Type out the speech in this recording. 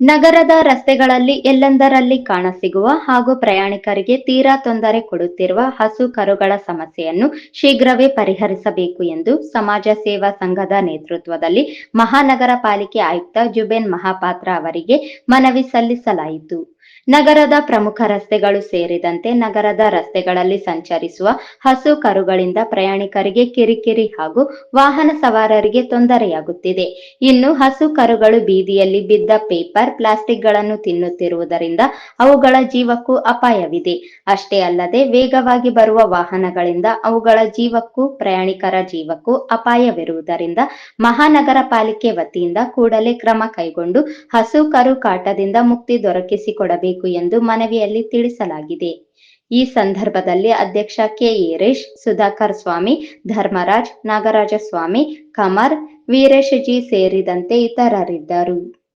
ನಗರದ ರಸ್ತೆಗಳಲ್ಲಿ ಎಲ್ಲೆಂದರಲ್ಲಿ ಕಾಣಸಿಗುವ ಹಾಗೂ ಪ್ರಯಾಣಿಕರಿಗೆ ತೀರಾ ತೊಂದರೆ ಕೊಡುತ್ತಿರುವ ಹಸು ಕರುಗಳ ಸಮಸ್ಯೆಯನ್ನು ಶೀಘ್ರವೇ ಪರಿಹರಿಸಬೇಕು ಎಂದು ಸಮಾಜ ಸೇವಾ ಸಂಘದ ನೇತೃತ್ವದಲ್ಲಿ ಮಹಾನಗರ ಪಾಲಿಕೆ ಆಯುಕ್ತ ಜುಬೇನ್ ಮಹಾಪಾತ್ರ ಅವರಿಗೆ ಮನವಿ ಸಲ್ಲಿಸಲಾಯಿತು. ನಗರದ ಪ್ರಮುಖ ರಸ್ತೆಗಳು ಸೇರಿದಂತೆ ನಗರದ ರಸ್ತೆಗಳಲ್ಲಿ ಸಂಚರಿಸುವ ಹಸು ಕರುಗಳಿಂದ ಪ್ರಯಾಣಿಕರಿಗೆ ಕಿರಿಕಿರಿ ಹಾಗೂ ವಾಹನ ಸವಾರರಿಗೆ ತೊಂದರೆಯಾಗುತ್ತಿದೆ. ಇನ್ನು ಹಸು ಕರುಗಳು ಬೀದಿಯಲ್ಲಿ ಬಿದ್ದ ಪೇಪರ್ ಪ್ಲಾಸ್ಟಿಕ್ಗಳನ್ನು ತಿನ್ನುತ್ತಿರುವುದರಿಂದ ಅವುಗಳ ಜೀವಕ್ಕೂ ಅಪಾಯವಿದೆ. ಅಷ್ಟೇ ಅಲ್ಲದೆ ವೇಗವಾಗಿ ಬರುವ ವಾಹನಗಳಿಂದ ಅವುಗಳ ಜೀವಕ್ಕೂ ಪ್ರಯಾಣಿಕರ ಜೀವಕ್ಕೂ ಅಪಾಯವಿರುವುದರಿಂದ ಮಹಾನಗರ ಪಾಲಿಕೆ ವತಿಯಿಂದ ಕೂಡಲೇ ಕ್ರಮ ಕೈಗೊಂಡು ಹಸು ಕರು ಕಾಟದಿಂದ ಮುಕ್ತಿ ದೊರಕಿಸಿಕೊಡಬೇಕು ಎಂದು ಮನವಿಯಲ್ಲಿ ತಿಳಿಸಲಾಗಿದೆ. ಈ ಸಂದರ್ಭದಲ್ಲಿ ಅಧ್ಯಕ್ಷ ಕೆ. ಈರೇಶ್ ಸುಧಾಕರ್ ಸ್ವಾಮಿ, ಧರ್ಮರಾಜ್, ನಾಗರಾಜ ಸ್ವಾಮಿ, ಕಮರ್, ವೀರೇಶ್ ಜಿ ಸೇರಿದಂತೆ ಇತರರಿದ್ದರು.